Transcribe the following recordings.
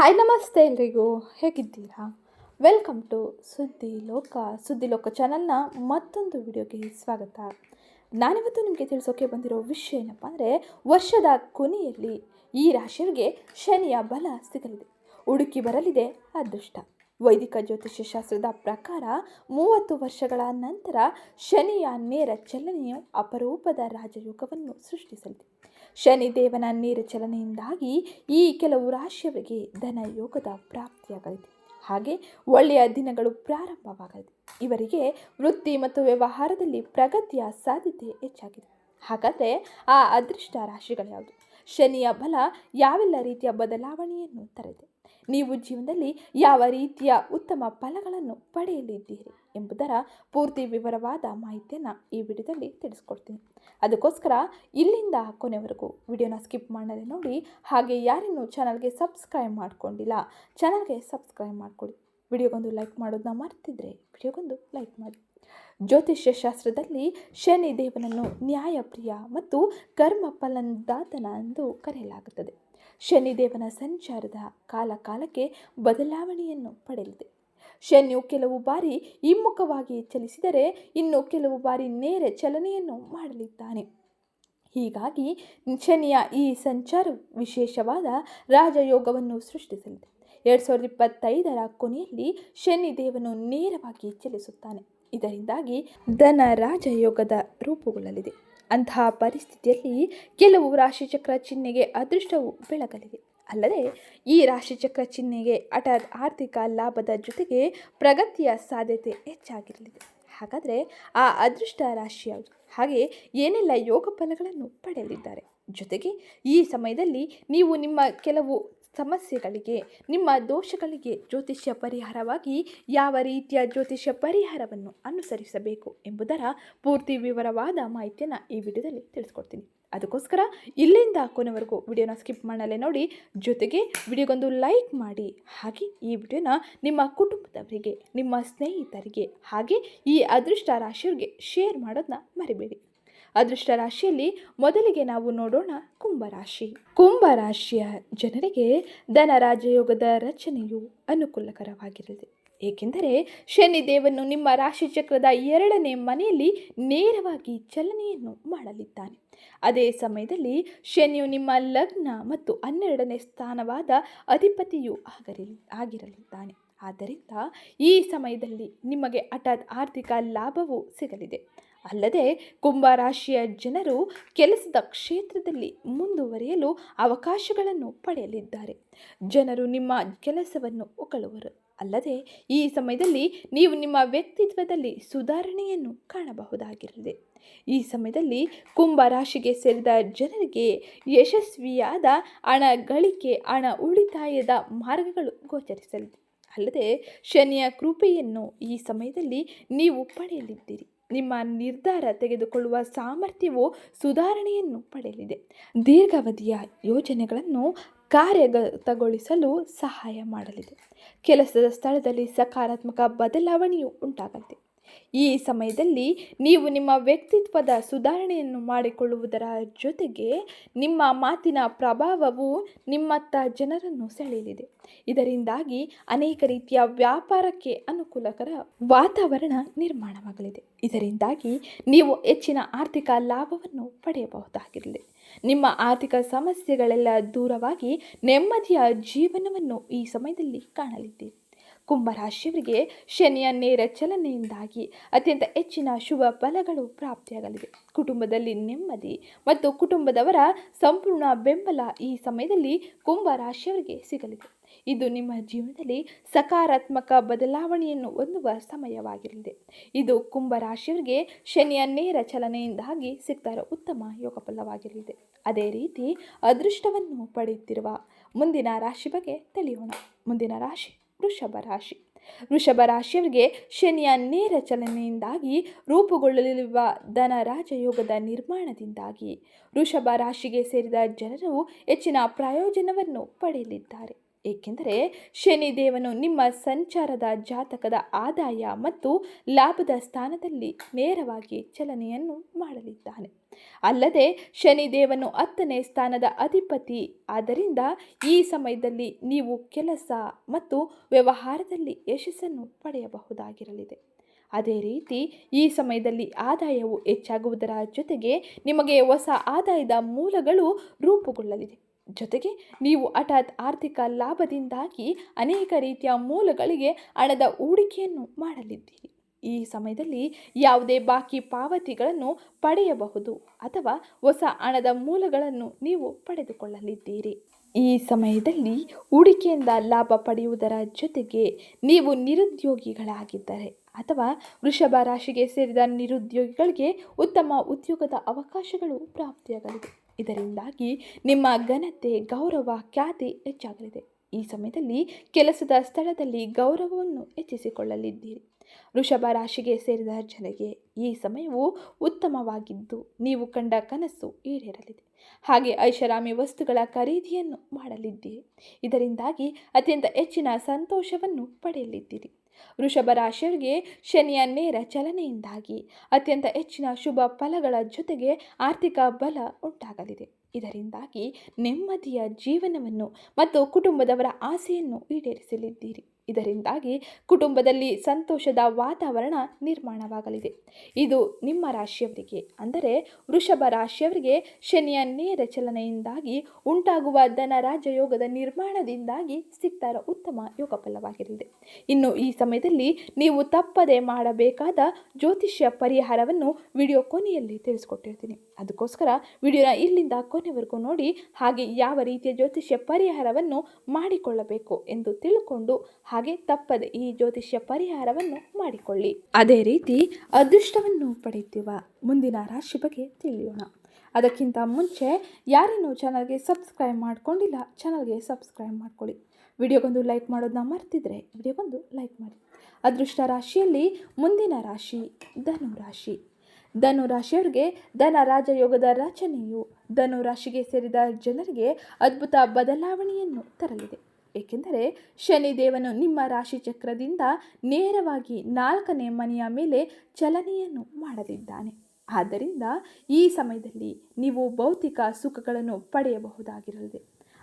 Hi ನಮಸ್ತೆ ಎಲ್ರಿಗೂ. ಹೇಗಿದ್ದೀರಾ? ವೆಲ್ಕಮ್ ಟು ಸುದ್ದಿ ಲೋಕ ಸುದ್ದಿ ಲೋಕ ಚಾನಲ್ನ ಮತ್ತೊಂದು ವಿಡಿಯೋಗೆ ಸ್ವಾಗತ. ನಾನಿವತ್ತು ನಿಮಗೆ ತಿಳಿಸೋಕೆ ಬಂದಿರೋ ವಿಷಯ ಏನಪ್ಪ ಅಂದರೆ, ವರ್ಷದ ಕೊನೆಯಲ್ಲಿ ಈ ರಾಶಿಯವರಿಗೆ ಶನಿಯ ಬಲ ಸಿಗಲಿದೆ. ಹುಡುಕಿ ಬರಲಿದೆ ಅದೃಷ್ಟ. ವೈದಿಕ ಜ್ಯೋತಿಷ್ಯ ಶಾಸ್ತ್ರದ ಪ್ರಕಾರ ಮೂವತ್ತು ವರ್ಷಗಳ ನಂತರ ಶನಿಯ ನೇರ ಚಲನೆಯು ಅಪರೂಪದ ರಾಜಯೋಗವನ್ನು ಸೃಷ್ಟಿಸಲಿದೆ. ಶನಿ ದೇವನ ನೇರ ಚಲನೆಯಿಂದಾಗಿ ಈ ಕೆಲವು ರಾಶಿಯವರಿಗೆ ಧನ ಯೋಗದ ಪ್ರಾಪ್ತಿಯಾಗಲಿದೆ. ಹಾಗೆ ಒಳ್ಳೆಯ ದಿನಗಳು ಪ್ರಾರಂಭವಾಗಲಿದೆ. ಇವರಿಗೆ ವೃತ್ತಿ ಮತ್ತು ವ್ಯವಹಾರದಲ್ಲಿ ಪ್ರಗತಿಯ ಸಾಧ್ಯತೆ ಹೆಚ್ಚಾಗಿದೆ. ಹಾಗಾದರೆ ಆ ಅದೃಷ್ಟ ರಾಶಿಗಳು ಯಾವುದು? ಶನಿಯ ಬಲ ಯಾವೆಲ್ಲ ರೀತಿಯ ಬದಲಾವಣೆಯನ್ನು ತರಲಿದೆ? ನೀವು ಜೀವನದಲ್ಲಿ ಯಾವ ರೀತಿಯ ಉತ್ತಮ ಫಲಗಳನ್ನು ಪಡೆಯಲಿದ್ದೀರಿ? ಎಂಬುದರ ಪೂರ್ತಿ ವಿವರವಾದ ಮಾಹಿತಿಯನ್ನು ಈ ವಿಡಿಯೋದಲ್ಲಿ ತಿಳಿಸ್ಕೊಡ್ತೀನಿ. ಅದಕ್ಕೋಸ್ಕರ ಇಲ್ಲಿಂದ ಕೊನೆವರೆಗೂ ವಿಡಿಯೋನ ಸ್ಕಿಪ್ ಮಾಡದೆ ನೋಡಿ, ಹಾಗೆ ಯಾರಿನ್ನೂ ಚಾನಲ್ಗೆ ಸಬ್ಸ್ಕ್ರೈಬ್ ಮಾಡ್ಕೊಂಡಿಲ್ಲ, ಚಾನಲ್ಗೆ ಸಬ್ಸ್ಕ್ರೈಬ್ ಮಾಡ್ಕೊಳ್ಳಿ ವಿಡಿಯೋಗೊಂದು ಲೈಕ್ ಮಾಡೋದನ್ನ ಮರ್ತಿದ್ರೆ ವಿಡಿಯೋಗೊಂದು ಲೈಕ್ ಮಾಡಿ. ಜ್ಯೋತಿಷ್ಯ ಶಾಸ್ತ್ರದಲ್ಲಿ ಶನಿ ದೇವನನ್ನು ನ್ಯಾಯಪ್ರಿಯ ಮತ್ತು ಕರ್ಮ ಫಲದಾತನ ಎಂದು ಕರೆಯಲಾಗುತ್ತದೆ. ಶನಿದೇವನ ಸಂಚಾರದ ಕಾಲ ಕಾಲಕ್ಕೆ ಬದಲಾವಣೆಯನ್ನು ಪಡೆಯಲಿದೆ. ಶನಿಯು ಕೆಲವು ಬಾರಿ ಹಿಮ್ಮುಖವಾಗಿ ಚಲಿಸಿದರೆ ಇನ್ನು ಕೆಲವು ಬಾರಿ ನೇರ ಚಲನೆಯನ್ನು ಮಾಡಲಿದ್ದಾನೆ. ಹೀಗಾಗಿ ಶನಿಯ ಈ ಸಂಚಾರ ವಿಶೇಷವಾದ ರಾಜಯೋಗವನ್ನು ಸೃಷ್ಟಿಸಲಿದೆ. ಎರಡು ಸಾವಿರದ ಇಪ್ಪತ್ತೈದರ ಕೊನೆಯಲ್ಲಿ ಶನಿ ದೇವನು ನೇರವಾಗಿ ಚಲಿಸುತ್ತಾನೆ. ಇದರಿಂದಾಗಿ ಧನ ರಾಜಯೋಗದ ರೂಪುಗೊಳ್ಳಲಿದೆ. ಅಂತಹ ಪರಿಸ್ಥಿತಿಯಲ್ಲಿ ಕೆಲವು ರಾಶಿಚಕ್ರ ಚಿಹ್ನೆಗೆ ಅದೃಷ್ಟವು ಬೆಳಗಲಿದೆ. ಅಲ್ಲದೆ ಈ ರಾಶಿಚಕ್ರ ಚಿಹ್ನೆಗೆ ಹಠಾತ್ ಆರ್ಥಿಕ ಲಾಭದ ಜೊತೆಗೆ ಪ್ರಗತಿಯ ಸಾಧ್ಯತೆ ಹೆಚ್ಚಾಗಿರಲಿದೆ. ಹಾಗಾದರೆ ಆ ಅದೃಷ್ಟ ರಾಶಿ ಯಾವುದು ಹಾಗೆ ಏನೆಲ್ಲ ಯೋಗ ಫಲಗಳನ್ನು ಪಡೆಯಲಿದ್ದಾರೆ? ಜೊತೆಗೆ ಈ ಸಮಯದಲ್ಲಿ ನೀವು ನಿಮ್ಮ ಕೆಲವು ಸಮಸ್ಯೆಗಳಿಗೆ, ನಿಮ್ಮ ದೋಷಗಳಿಗೆ ಜ್ಯೋತಿಷ್ಯ ಪರಿಹಾರವಾಗಿ ಯಾವ ರೀತಿಯ ಜ್ಯೋತಿಷ್ಯ ಪರಿಹಾರವನ್ನು ಅನುಸರಿಸಬೇಕು ಎಂಬುದರ ಪೂರ್ತಿ ವಿವರವಾದ ಮಾಹಿತಿಯನ್ನು ಈ ವಿಡಿಯೋದಲ್ಲಿ ತಿಳಿಸ್ಕೊಡ್ತೀನಿ. ಅದಕ್ಕೋಸ್ಕರ ಇಲ್ಲಿಂದ ಕೊನೆವರೆಗೂ ವಿಡಿಯೋನ ಸ್ಕಿಪ್ ಮಾಡಲೇ ನೋಡಿ, ಜೊತೆಗೆ ವಿಡಿಯೋಗೊಂದು ಲೈಕ್ ಮಾಡಿ. ಹಾಗೆ ಈ ವಿಡಿಯೋನ ನಿಮ್ಮ ಕುಟುಂಬದವರಿಗೆ, ನಿಮ್ಮ ಸ್ನೇಹಿತರಿಗೆ ಹಾಗೆ ಈ ಅದೃಷ್ಟ ರಾಶಿಯವರಿಗೆ ಶೇರ್ ಮಾಡೋದನ್ನ ಮರಿಬೇಡಿ. ಅದೃಷ್ಟ ರಾಶಿಯಲ್ಲಿ ಮೊದಲಿಗೆ ನಾವು ನೋಡೋಣ ಕುಂಭರಾಶಿ. ಕುಂಭರಾಶಿಯ ಜನರಿಗೆ ಧನ ರಾಜಯೋಗದ ರಚನೆಯು ಅನುಕೂಲಕರವಾಗಿರಲಿದೆ ಏಕೆಂದರೆ ಶನಿದೇವನು ನಿಮ್ಮ ರಾಶಿ ಚಕ್ರದ ಎರಡನೇ ಮನೆಯಲ್ಲಿ ನೇರವಾಗಿ ಚಲನೆಯನ್ನು ಮಾಡಲಿದ್ದಾನೆ. ಅದೇ ಸಮಯದಲ್ಲಿ ಶನಿಯು ನಿಮ್ಮ ಲಗ್ನ ಮತ್ತು ಹನ್ನೆರಡನೇ ಸ್ಥಾನವಾದ ಅಧಿಪತಿಯು ಆಗಲಿ ಆಗಿರಲಿದ್ದಾನೆ. ಆದ್ದರಿಂದ ಈ ಸಮಯದಲ್ಲಿ ನಿಮಗೆ ಹಠಾತ್ ಆರ್ಥಿಕ ಲಾಭವು ಸಿಗಲಿದೆ. ಅಲ್ಲದೆ ಕುಂಭರಾಶಿಯ ಜನರು ಕೆಲಸದ ಕ್ಷೇತ್ರದಲ್ಲಿ ಮುಂದುವರಿಯಲು ಅವಕಾಶಗಳನ್ನು ಪಡೆಯಲಿದ್ದಾರೆ. ಜನರು ನಿಮ್ಮ ಕೆಲಸವನ್ನು ಹೊಗಳುವರು. ಅಲ್ಲದೆ ಈ ಸಮಯದಲ್ಲಿ ನೀವು ನಿಮ್ಮ ವ್ಯಕ್ತಿತ್ವದಲ್ಲಿ ಸುಧಾರಣೆಯನ್ನು ಕಾಣಬಹುದಾಗಿರಲಿದೆ. ಈ ಸಮಯದಲ್ಲಿ ಕುಂಭ ರಾಶಿಗೆ ಸೇರಿದ ಜನರಿಗೆ ಯಶಸ್ವಿಯಾದ ಹಣ ಗಳಿಕೆ, ಹಣ ಉಳಿತಾಯದ ಮಾರ್ಗಗಳು ಗೋಚರಿಸಲಿದೆ ಅಲ್ಲದೆ ಶನಿಯ ಕೃಪೆಯನ್ನು ಈ ಸಮಯದಲ್ಲಿ ನೀವು ಪಡೆಯಲಿದ್ದೀರಿ. ನಿಮ್ಮ ನಿರ್ಧಾರ ತೆಗೆದುಕೊಳ್ಳುವ ಸಾಮರ್ಥ್ಯವು ಸುಧಾರಣೆಯನ್ನು ಪಡೆಯಲಿದೆ. ದೀರ್ಘಾವಧಿಯ ಯೋಜನೆಗಳನ್ನು ಕಾರ್ಯಗತಗೊಳಿಸಲು ಸಹಾಯ ಮಾಡಲಿದೆ. ಕೆಲಸದ ಸ್ಥಳದಲ್ಲಿ ಸಕಾರಾತ್ಮಕ ಬದಲಾವಣೆಯು ಉಂಟಾಗಲಿದೆ. ಈ ಸಮಯದಲ್ಲಿ ನೀವು ನಿಮ್ಮ ವ್ಯಕ್ತಿತ್ವದ ಸುಧಾರಣೆಯನ್ನು ಮಾಡಿಕೊಳ್ಳುವುದರ ಜೊತೆಗೆ ನಿಮ್ಮ ಮಾತಿನ ಪ್ರಭಾವವು ನಿಮ್ಮತ್ತ ಜನರನ್ನು ಸೆಳೆಯಲಿದೆ. ಇದರಿಂದಾಗಿ ಅನೇಕ ರೀತಿಯ ವ್ಯಾಪಾರಕ್ಕೆ ಅನುಕೂಲಕರ ವಾತಾವರಣ ನಿರ್ಮಾಣವಾಗಲಿದೆ. ಇದರಿಂದಾಗಿ ನೀವು ಹೆಚ್ಚಿನ ಆರ್ಥಿಕ ಲಾಭವನ್ನು ಪಡೆಯಬಹುದಾಗಿರಲಿ. ನಿಮ್ಮ ಆರ್ಥಿಕ ಸಮಸ್ಯೆಗಳೆಲ್ಲ ದೂರವಾಗಿ ನೆಮ್ಮದಿಯ ಜೀವನವನ್ನು ಈ ಸಮಯದಲ್ಲಿ ಕಾಣಲಿದ್ದೀರಿ. ಕುಂಭರಾಶಿಯವರಿಗೆ ಶನಿಯ ನೇರ ಚಲನೆಯಿಂದಾಗಿ ಅತ್ಯಂತ ಹೆಚ್ಚಿನ ಶುಭ ಫಲಗಳು ಪ್ರಾಪ್ತಿಯಾಗಲಿದೆ. ಕುಟುಂಬದಲ್ಲಿ ನೆಮ್ಮದಿ ಮತ್ತು ಕುಟುಂಬದವರ ಸಂಪೂರ್ಣ ಬೆಂಬಲ ಈ ಸಮಯದಲ್ಲಿ ಕುಂಭರಾಶಿಯವರಿಗೆ ಸಿಗಲಿದೆ. ಇದು ನಿಮ್ಮ ಜೀವನದಲ್ಲಿ ಸಕಾರಾತ್ಮಕ ಬದಲಾವಣೆಯನ್ನು ಹೊಂದುವ ಸಮಯವಾಗಿರಲಿದೆ. ಇದು ಕುಂಭರಾಶಿಯವರಿಗೆ ಶನಿಯ ನೇರ ಚಲನೆಯಿಂದಾಗಿ ಸಿಗ್ತಾ ಉತ್ತಮ ಯೋಗ ಫಲವಾಗಿರಲಿದೆ. ಅದೇ ರೀತಿ ಅದೃಷ್ಟವನ್ನು ಪಡೆಯುತ್ತಿರುವ ಮುಂದಿನ ರಾಶಿ ಬಗ್ಗೆ ತಿಳಿಯೋಣ. ಮುಂದಿನ ರಾಶಿ ವೃಷಭ ರಾಶಿ. ವೃಷಭ ರಾಶಿಯವರಿಗೆ ಶನಿಯ ನೇರ ಚಲನೆಯಿಂದಾಗಿ ರೂಪುಗೊಳ್ಳಲಿರುವ ಧನ ರಾಜಯೋಗದ ನಿರ್ಮಾಣದಿಂದಾಗಿ ವೃಷಭ ರಾಶಿಗೆ ಸೇರಿದ ಜನರು ಹೆಚ್ಚಿನ ಪ್ರಯೋಜನವನ್ನು ಪಡೆಯಲಿದ್ದಾರೆ. ಏಕೆಂದರೆ ಶನಿದೇವನು ನಿಮ್ಮ ಸಂಚಾರದ ಜಾತಕದ ಆದಾಯ ಮತ್ತು ಲಾಭದ ಸ್ಥಾನದಲ್ಲಿ ನೇರವಾಗಿ ಚಲನೆಯನ್ನು ಮಾಡಲಿದ್ದಾನೆ. ಅಲ್ಲದೆ ಶನಿದೇವನು ಹತ್ತನೇ ಸ್ಥಾನದ ಅಧಿಪತಿ. ಆದ್ದರಿಂದ ಈ ಸಮಯದಲ್ಲಿ ನೀವು ಕೆಲಸ ಮತ್ತು ವ್ಯವಹಾರದಲ್ಲಿ ಯಶಸ್ಸನ್ನು ಪಡೆಯಬಹುದಾಗಿರಲಿದೆ. ಅದೇ ರೀತಿ ಈ ಸಮಯದಲ್ಲಿ ಆದಾಯವು ಹೆಚ್ಚಾಗುವುದರ ಜೊತೆಗೆ ನಿಮಗೆ ಹೊಸ ಆದಾಯದ ಮೂಲಗಳು ರೂಪುಗೊಳ್ಳಲಿದೆ. ಜೊತೆಗೆ ನೀವು ಹಠಾತ್ ಆರ್ಥಿಕ ಲಾಭದಿಂದಾಗಿ ಅನೇಕ ರೀತಿಯ ಮೂಲಗಳಿಗೆ ಹಣದ ಹೂಡಿಕೆಯನ್ನು ಮಾಡಲಿದ್ದೀರಿ. ಈ ಸಮಯದಲ್ಲಿ ಯಾವುದೇ ಬಾಕಿ ಪಾವತಿಗಳನ್ನು ಪಡೆಯಬಹುದು ಅಥವಾ ಹೊಸ ಹಣದ ಮೂಲಗಳನ್ನು ನೀವು ಪಡೆದುಕೊಳ್ಳಲಿದ್ದೀರಿ. ಈ ಸಮಯದಲ್ಲಿ ಹೂಡಿಕೆಯಿಂದ ಲಾಭ ಪಡೆಯುವುದರ ಜೊತೆಗೆ ನೀವು ನಿರುದ್ಯೋಗಿಗಳಾಗಿದ್ದರೆ ಅಥವಾ ವೃಷಭ ರಾಶಿಗೆ ಸೇರಿದ ನಿರುದ್ಯೋಗಿಗಳಿಗೆ ಉತ್ತಮ ಉದ್ಯೋಗದ ಅವಕಾಶಗಳು ಪ್ರಾಪ್ತಿಯಾಗಲಿದೆ ಇದರಿಂದಾಗಿ ನಿಮ್ಮ ಘನತೆ, ಗೌರವ, ಖ್ಯಾತಿ ಹೆಚ್ಚಾಗಲಿದೆ. ಈ ಸಮಯದಲ್ಲಿ ಕೆಲಸದ ಸ್ಥಳದಲ್ಲಿ ಗೌರವವನ್ನು ಹೆಚ್ಚಿಸಿಕೊಳ್ಳಲಿದ್ದೀರಿ. ವೃಷಭ ರಾಶಿಗೆ ಸೇರಿದ ಜನರಿಗೆ ಈ ಸಮಯವು ಉತ್ತಮವಾಗಿದ್ದು, ನೀವು ಕಂಡ ಕನಸು ಈಡೇರಲಿದೆ. ಹಾಗೆ ಐಷಾರಾಮಿ ವಸ್ತುಗಳ ಖರೀದಿಯನ್ನು ಮಾಡಲಿದ್ದೀರಿ. ಇದರಿಂದಾಗಿ ಅತ್ಯಂತ ಹೆಚ್ಚಿನ ಸಂತೋಷವನ್ನು ಪಡೆಯಲಿದ್ದೀರಿ. ವೃಷಭ ರಾಶಿಯವರಿಗೆ ಶನಿಯ ನೇರ ಚಲನೆಯಿಂದಾಗಿ ಅತ್ಯಂತ ಹೆಚ್ಚಿನ ಶುಭ ಫಲಗಳ ಜೊತೆಗೆ ಆರ್ಥಿಕ ಬಲ ಉಂಟಾಗಲಿದೆ. ಇದರಿಂದಾಗಿ ನೆಮ್ಮದಿಯ ಜೀವನವನ್ನು ಮತ್ತು ಕುಟುಂಬದವರ ಆಸೆಯನ್ನು ಈಡೇರಿಸಲಿದ್ದೀರಿ. ಇದರಿಂದಾಗಿ ಕುಟುಂಬದಲ್ಲಿ ಸಂತೋಷದ ವಾತಾವರಣ ನಿರ್ಮಾಣವಾಗಲಿದೆ. ಇದು ನಿಮ್ಮ ರಾಶಿಯವರಿಗೆ, ಅಂದರೆ ವೃಷಭ ರಾಶಿಯವರಿಗೆ ಶನಿಯ ನೇರ ಚಲನೆಯಿಂದಾಗಿ ಉಂಟಾಗುವ ಧನ ರಾಜಯೋಗದ ನಿರ್ಮಾಣದಿಂದಾಗಿ ಸಿಕ್ತಾರ ಉತ್ತಮ ಯೋಗ ಫಲವಾಗಿರಲಿದೆ. ಇನ್ನು ಈ ಸಮಯದಲ್ಲಿ ನೀವು ತಪ್ಪದೆ ಮಾಡಬೇಕಾದ ಜ್ಯೋತಿಷ್ಯ ಪರಿಹಾರವನ್ನು ವಿಡಿಯೋ ಕೊನೆಯಲ್ಲಿ ತಿಳಿಸ್ಕೊಟ್ಟಿರ್ತೀನಿ. ಅದಕ್ಕೋಸ್ಕರ ವಿಡಿಯೋನ ಇಲ್ಲಿಂದ ಕೊನೆವರೆಗೂ ನೋಡಿ, ಹಾಗೆ ಯಾವ ರೀತಿಯ ಜ್ಯೋತಿಷ್ಯ ಪರಿಹಾರವನ್ನು ಮಾಡಿಕೊಳ್ಳಬೇಕು ಎಂದು ತಿಳ್ಕೊಂಡು ತಪ್ಪದೆ ಈ ಜ್ಯೋತಿಷ್ಯ ಪರಿಹಾರವನ್ನು ಮಾಡಿಕೊಳ್ಳಿ. ಅದೇ ರೀತಿ ಅದೃಷ್ಟವನ್ನು ಪಡೆಯುತ್ತಿರುವ ಮುಂದಿನ ರಾಶಿ ಬಗ್ಗೆ ತಿಳಿಯೋಣ. ಅದಕ್ಕಿಂತ ಮುಂಚೆ ಯಾರೇನು ಚಾನಲ್ಗೆ ಸಬ್ಸ್ಕ್ರೈಬ್ ಮಾಡ್ಕೊಂಡಿಲ್ಲ, ಚಾನಲ್ಗೆ ಸಬ್ಸ್ಕ್ರೈಬ್ ಮಾಡ್ಕೊಳ್ಳಿ. ವಿಡಿಯೋಗೊಂದು ಲೈಕ್ ಮಾಡೋದನ್ನ ಮರ್ತಿದ್ರೆ ವಿಡಿಯೋಗೊಂದು ಲೈಕ್ ಮಾಡಿ. ಅದೃಷ್ಟ ರಾಶಿಯಲ್ಲಿ ಮುಂದಿನ ರಾಶಿ ಧನು ರಾಶಿ ಧನು ರಾಶಿಯವರಿಗೆ ಧನ ರಾಜಯೋಗದ ರಚನೆಯು ಧನು ರಾಶಿಗೆ ಸೇರಿದ ಜನರಿಗೆ ಅದ್ಭುತ ಬದಲಾವಣೆಯನ್ನು ತರಲಿದೆ. ಏಕೆಂದರೆ ಶನಿದೇವನು ನಿಮ್ಮ ರಾಶಿ ಚಕ್ರದಿಂದ ನೇರವಾಗಿ ನಾಲ್ಕನೇ ಮನೆಯ ಮೇಲೆ ಚಲನೆಯನ್ನು ಮಾಡಲಿದ್ದಾನೆ ಆದ್ದರಿಂದ ಈ ಸಮಯದಲ್ಲಿ ನೀವು ಭೌತಿಕ ಸುಖಗಳನ್ನು ಪಡೆಯಬಹುದಾಗಿರಲಿದೆ.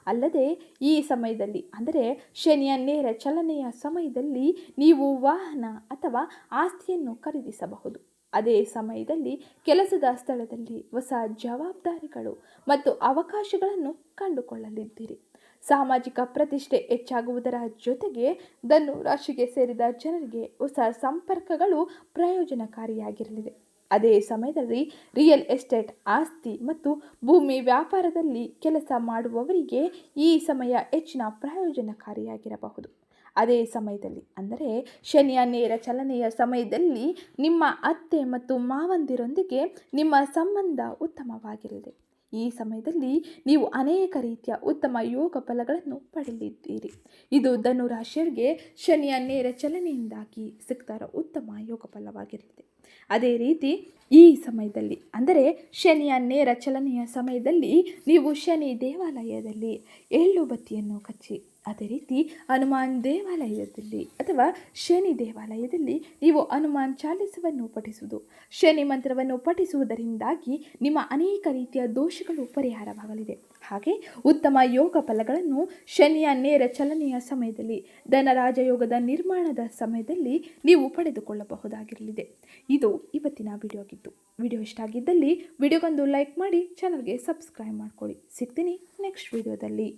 ಅಲ್ಲದೆ ಈ ಸಮಯದಲ್ಲಿ, ಅಂದರೆ ಶನಿಯ ನೇರ ಚಲನೆಯ ಸಮಯದಲ್ಲಿ ನೀವು ವಾಹನ ಅಥವಾ ಆಸ್ತಿಯನ್ನು ಖರೀದಿಸಬಹುದು. ಅದೇ ಸಮಯದಲ್ಲಿ ಕೆಲಸದ ಸ್ಥಳದಲ್ಲಿ ಹೊಸ ಜವಾಬ್ದಾರಿಗಳು ಮತ್ತು ಅವಕಾಶಗಳನ್ನು ಕಂಡುಕೊಳ್ಳಲಿದ್ದೀರಿ. ಸಾಮಾಜಿಕ ಪ್ರತಿಷ್ಠೆ ಹೆಚ್ಚಾಗುವುದರ ಜೊತೆಗೆ ಧನು ರಾಶಿಗೆ ಸೇರಿದ ಜನರಿಗೆ ಹೊಸ ಸಂಪರ್ಕಗಳು ಪ್ರಯೋಜನಕಾರಿಯಾಗಿರಲಿದೆ. ಅದೇ ಸಮಯದಲ್ಲಿ ರಿಯಲ್ ಎಸ್ಟೇಟ್ ಆಸ್ತಿ ಮತ್ತು ಭೂಮಿ ವ್ಯಾಪಾರದಲ್ಲಿ ಕೆಲಸ ಮಾಡುವವರಿಗೆ ಈ ಸಮಯ ಹೆಚ್ಚಿನ ಪ್ರಯೋಜನಕಾರಿಯಾಗಿರಬಹುದು. ಅದೇ ಸಮಯದಲ್ಲಿ ಅಂದರೆ ಶನಿಯ ನೇರ ಚಲನೆಯ ಸಮಯದಲ್ಲಿ ನಿಮ್ಮ ಅತ್ತೆ ಮತ್ತು ಮಾವಂದಿರೊಂದಿಗೆ ನಿಮ್ಮ ಸಂಬಂಧ ಉತ್ತಮವಾಗಿರಲಿದೆ. ಈ ಸಮಯದಲ್ಲಿ ನೀವು ಅನೇಕ ರೀತಿಯ ಉತ್ತಮ ಯೋಗ ಫಲಗಳನ್ನು ಪಡೆಯಲಿದ್ದೀರಿ ಇದು ಧನು ರಾಶಿಯವರಿಗೆ ಶನಿಯ ನೇರ ಚಲನೆಯಿಂದಾಗಿ ಸಿಗ್ತಾರ ಉತ್ತಮ ಯೋಗ ಫಲವಾಗಿರಲಿದೆ ಅದೇ ರೀತಿ ಈ ಸಮಯದಲ್ಲಿ, ಅಂದರೆ ಶನಿಯ ನೇರ ಚಲನೆಯ ಸಮಯದಲ್ಲಿ ನೀವು ಶನಿ ದೇವಾಲಯದಲ್ಲಿ ಎಳ್ಳು ಬತ್ತಿಯನ್ನು ಕಚ್ಚಿ ಅದೇ ರೀತಿ ಹನುಮಾನ್ ದೇವಾಲಯದಲ್ಲಿ ಅಥವಾ ಶನಿ ದೇವಾಲಯದಲ್ಲಿ ನೀವು ಹನುಮಾನ್ ಚಾಲಿಸವನ್ನು ಪಠಿಸುವುದು. ಶನಿ ಮಂತ್ರವನ್ನು ಪಠಿಸುವುದರಿಂದಾಗಿ ನಿಮ್ಮ ಅನೇಕ ರೀತಿಯ ದೋಷಗಳು ಪರಿಹಾರವಾಗಲಿದೆ. ಹಾಗೆ ಉತ್ತಮ ಯೋಗ ಫಲಗಳನ್ನು ಶನಿಯ ನೇರ ಚಲನೆಯ ಸಮಯದಲ್ಲಿ, ಧನರಾಜಯೋಗದ ನಿರ್ಮಾಣದ ಸಮಯದಲ್ಲಿ ನೀವು ಪಡೆದುಕೊಳ್ಳಬಹುದಾಗಿರಲಿದೆ. ಇದು ಇವತ್ತಿನ ವಿಡಿಯೋ ಆಗಿತ್ತು ವಿಡಿಯೋ ಇಷ್ಟ ಆಗಿದ್ದಲ್ಲಿ ವಿಡಿಯೋಗೊಂದು ಲೈಕ್ ಮಾಡಿ, ಚಾನಲ್ಗೆ ಸಬ್ಸ್ಕ್ರೈಬ್ ಮಾಡ್ಕೊಳ್ಳಿ. ಸಿಗ್ತೀನಿ ನೆಕ್ಸ್ಟ್ ವಿಡಿಯೋದಲ್ಲಿ.